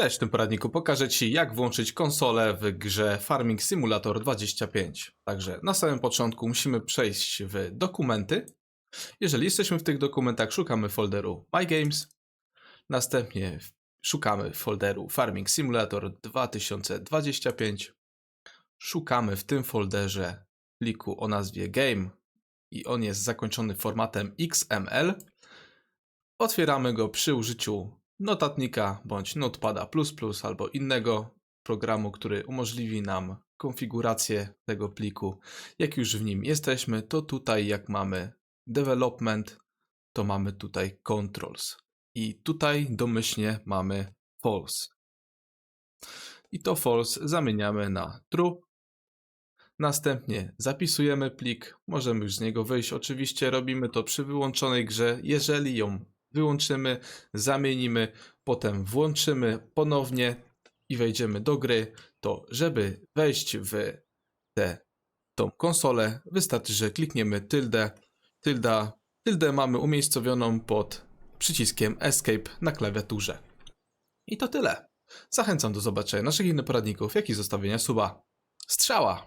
Cześć, w tym poradniku pokażę Ci, jak włączyć konsolę w grze Farming Simulator 25. Także na samym początku musimy przejść w dokumenty. Jeżeli jesteśmy w tych dokumentach, szukamy folderu My Games. Następnie szukamy folderu Farming Simulator 2025. Szukamy w tym folderze pliku o nazwie Game i on jest zakończony formatem XML. Otwieramy go przy użyciu notatnika bądź notepada albo innego programu, który umożliwi nam konfigurację tego pliku. Jak już w nim jesteśmy, to tutaj jak mamy development, to mamy tutaj controls. I tutaj domyślnie mamy false. I to false zamieniamy na true. Następnie zapisujemy plik, możemy już z niego wyjść. Oczywiście robimy to przy wyłączonej grze. Jeżeli ją wyłączymy, zamienimy, potem włączymy ponownie i wejdziemy do gry, to żeby wejść w tę tą konsolę, wystarczy, że klikniemy tyldę, tylda, tyldę mamy umiejscowioną pod przyciskiem Escape na klawiaturze. I to tyle. Zachęcam do zobaczenia naszych innych poradników, jak i zostawienia suba. Strzała!